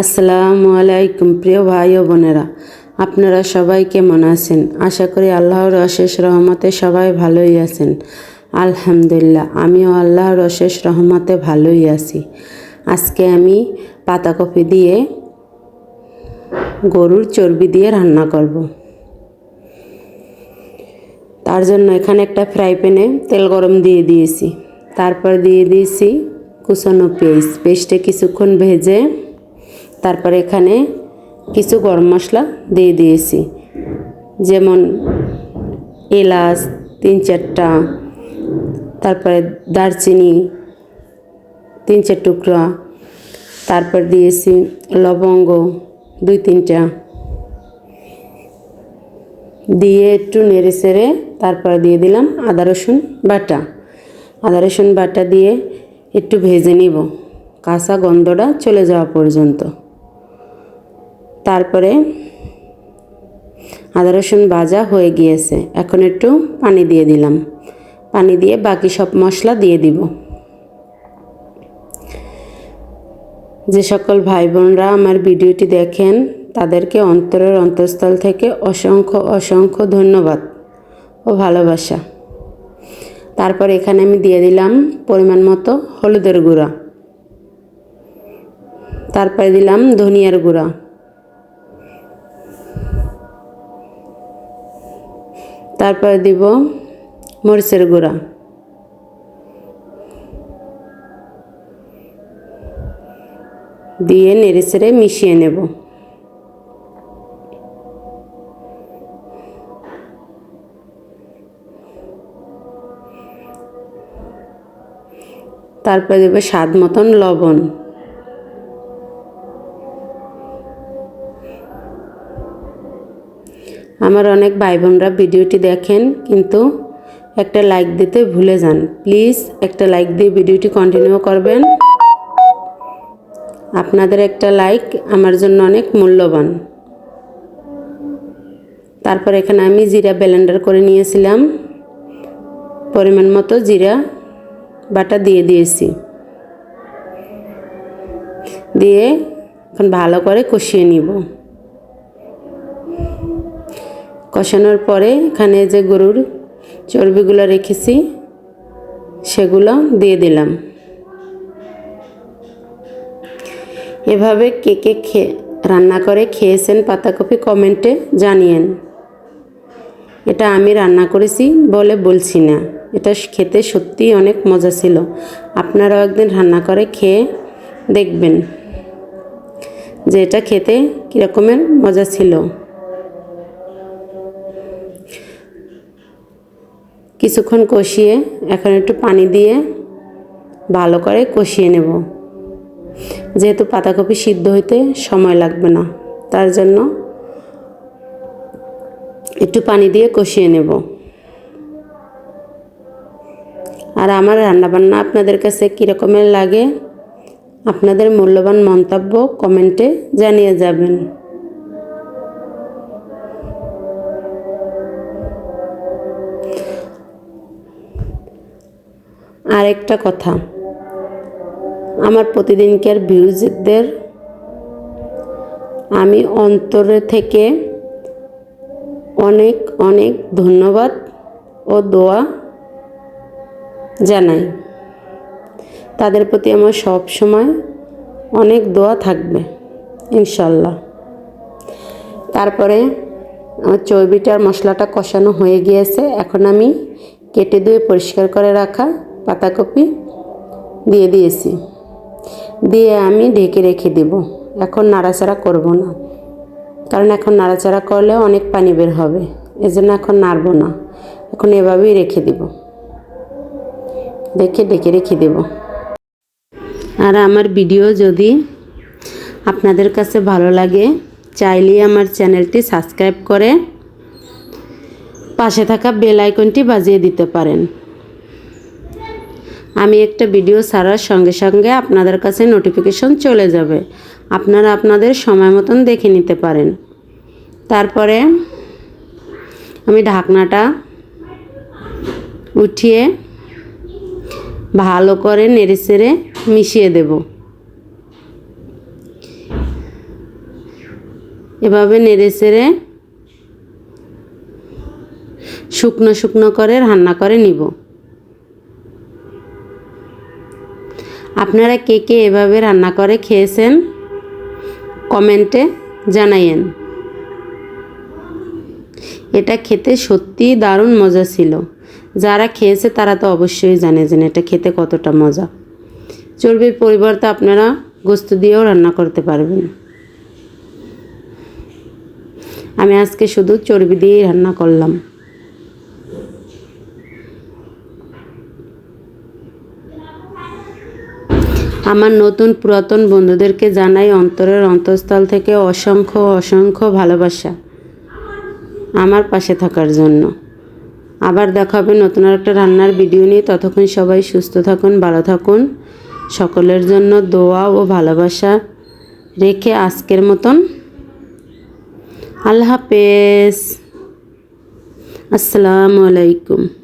আসসালামু আলাইকুম, প্রিয় ভাই ও বোনেরা। আপনারা সবাই কেমন আছেন? আশা করি আল্লাহর অশেষ রহমতে সবাই ভালোই আছেন। আলহামদুলিল্লাহ, আমিও আল্লাহর অশেষ রহমতে ভালোই আছি। আজকে আমি পাতাকপি দিয়ে গরুর চর্বি দিয়ে রান্না করব। তার জন্য এখানে একটা ফ্রাই প্যানে তেল গরম দিয়ে দিয়েছি। তারপর দিয়ে দিয়েছি কুচানো পেস্ট পেস্টে কিছুক্ষণ ভেজে তারপরে এখানে কিছু গরম মশলা দিয়ে দিয়েছি। যেমন এলাচ তিন চারটা, তারপরে দারচিনি তিন চার টুকরা, তারপর দিয়েছি লবঙ্গ দুই তিনটা। দিয়ে একটু নেড়ে সেড়ে তারপরে দিয়ে দিলাম আদা, রসুন বাটা। আদা, রসুন বাটা দিয়ে একটু ভেজে নিব। কাঁচা গন্ধটা চলে যাওয়া পর্যন্ত। তারপরে আদা রসুন ভাজা হয়ে গিয়েছে। এখন একটু পানি দিয়ে দিলাম। পানি দিয়ে বাকি সব মশলা দিয়ে দিব। যে সকল ভাই বোনরা আমার ভিডিওটি দেখেন, তাদেরকে অন্তরের অন্তঃস্থল থেকে অসংখ্য অসংখ্য ধন্যবাদ ও ভালোবাসা। তারপর এখানে আমি দিয়ে দিলাম পরিমাণ মতো হলুদের গুঁড়া। তারপরে দিলাম ধনিয়ার গুঁড়া। তারপরে দিব মরিচের গুঁড়া। দিয়ে নেড়ে চেড়ে মিশিয়ে নেব। তারপরে দেবে স্বাদ মতন লবণ। আমার অনেক ভাই বোনরা ভিডিওটি দেখেন, কিন্তু একটা লাইক দিতে ভুলে যান। প্লিজ একটা লাইক দিয়ে ভিডিওটি কন্টিনিউ করবেন। আপনাদের একটা লাইক আমার জন্য অনেক মূল্যবান। তারপর এখানে আমি জিরা ব্লেন্ডার করে নিয়েছিলাম। পরিমাণ মতো জিরা বাটা দিয়ে দিয়েছি। দিয়ে এখন ভালো করে কষিয়ে নিব। কষানোর পরে এখানে যে গরুর চর্বিগুলো রেখেছি, সেগুলো দিয়ে দিলাম। এভাবে কে কে খেয়ে রান্না করে খেয়েছেন পাতাকপি কমেন্টে জানিয়েন। এটা আমি রান্না করেছি বলে বলছি না। এটা খেতে সত্যিই অনেক মজা ছিল। আপনারাও একদিন রান্না করে খেয়ে দেখবেন যে এটা খেতে কীরকমের মজা ছিল। কিছুক্ষণ কষিয়ে এখন একটু পানি দিয়ে ভালো করে কষিয়ে নেব। যেহেতু পাতাকপি সিদ্ধ হইতে সময় লাগবে না, তার জন্য একটু পানি দিয়ে কষিয়ে নেব। আর আমার রান্নাবান্না আপনাদের কাছে কীরকমের লাগে, আপনাদের মূল্যবান মন্তব্য কমেন্টে জানিয়ে যাবেন। আরেকটা কথা। আমার প্রতিদিনকার ভিউজদের আমি অন্তরে থেকে অনেক অনেক ধন্যবাদ ও দোয়া জানাই। তাদের প্রতি আমার সব সময় অনেক দোয়া থাকবে, ইনশাল্লাহ। তারপরে আমার চর্বিটার মশলাটা কষানো হয়ে গিয়েছে। এখন আমি কেটে ধুয়ে পরিষ্কার করে রাখা পাতাকপি দিয়ে দিয়েছি। দিয়ে আমি ঢেকে রেখে দেব। এখন নাড়াচাড়া করব না। কারণ এখন নাড়াচাড়া করলে অনেক পানি বের হবে। এজন্য এখন নাড়ব না। এখন এভাবেই রেখে দেব। রেখে ডেকে রেখে দেব। আর আমার ভিডিও যদি আপনাদের কাছে ভালো লাগে, চাইলে আমার চ্যানেলটি সাবস্ক্রাইব করে পাশে থাকা বেল আইকনটি বাজিয়ে দিতে পারেন। আমি একটা ভিডিও ছাড়ার সঙ্গে সঙ্গে আপনাদের কাছে নোটিফিকেশন চলে যাবে। আপনারা আপনাদের সময় মতন দেখে নিতে পারেন। তারপরে আমি ঢাকনাটা উঠিয়ে ভালো করে নেড়ে চেড়ে মিশিয়ে দেব। এভাবে নেড়ে চেড়ে শুকনো শুকনো করে রান্না করে নিব। আপনারা কে কে এভাবে রান্না করে খেয়েছেন? কমেন্টে জানাইয়েন। এটা খেতে সত্যি দারুণ মজা ছিল। যারা খেয়েছে তারা তো অবশ্যই জানে যে এটা খেতে কতটা মজা। চর্বির পরিবর্তে আপনারা গোস্ত দিয়েও রান্না করতে পারবেন। আমি আজকে শুধু চর্বি দিয়েই রান্না করলাম। আমার নতুন পুরাতন বন্ধুদেরকে জানাই অন্তরের অন্তঃস্থল থেকে অসংখ্য অসংখ্য ভালোবাসা আমার পাশে থাকার জন্য। আবার দেখা হবে নতুন একটা রান্নার ভিডিও নিয়ে। ততক্ষণ সবাই সুস্থ থাকুন, ভালো থাকুন। সকলের জন্য দোয়া ও ভালোবাসা রেখে আজকের মতন। আল্লাহ হাফেজ। আসসালামু আলাইকুম।